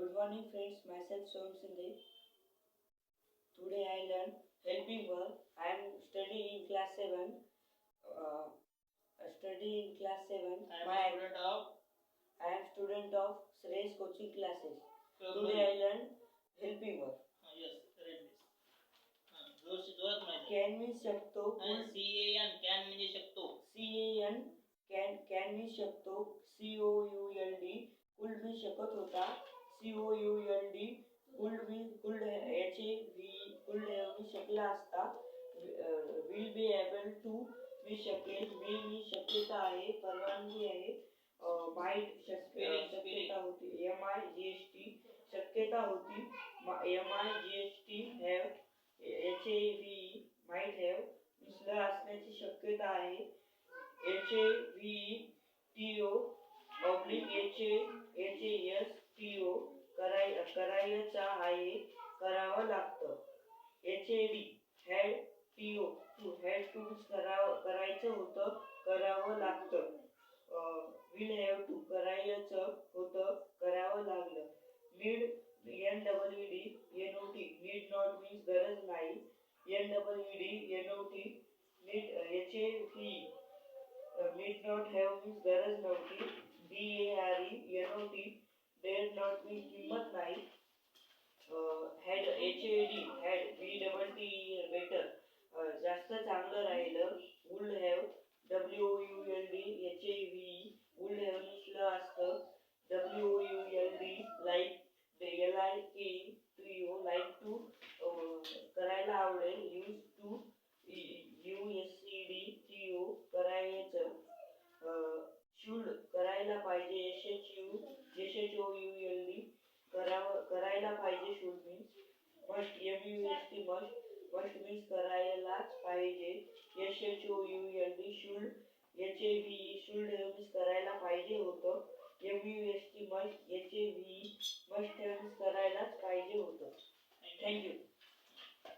Good morning friends, myself Som Sindhe. Today I learned helping verb. I am studying in class 7. Uh, studying in class 7. I am My, student of I am student of Shreyas coaching classes. Kurmali. Today I learned helping verb. Uh, yes, read this. Uh, से Can means शकतो. C A N can म्हणजे शकतो C A N can can means शकतो. C O U L D could means शकत होता. C O U L D could be could याचे could have मी शकला असता. विल बी एबल टू मी शकेल मी मी शक्यता आहे परवानगी आहे. माईट Spelling, शक्यता होती. M I G S T शक्यता होती. M I G S T have H A V might have मिसलं असण्याची शक्यता आहे. H A V T O public H A H A S T O कराय करायचा आहे करावं लागतं. H A D had P O to had to करावं करायचं होतं करावं लागतं. विल हॅव टू करायचं होतं करावं लागलं. Need N double E D N O T need not means गरज नाही. N double E D N O T need H A T need not have means गरज नव्हती D A R E N O T dead not means किंमत नाही had H A D had B double T better जास्त चांगलं राहिलं. Would have W U L D H A V would have नुसलं असतं. W U L D like L I K to U like to करायला आवडेल. Use to U S C D T U करायचं. Should करायला पाहिजे. S H U S H O U L D करावं करायला पाहिजे should GST बस बसवीस करायलाच पाहिजे. S H O U L D should H A V should revise करायला पाहिजे होतं. एम यू एस टी बस एच ए व्ही बस रेव्हिस करायलाच पाहिजे होतं. थँक्यू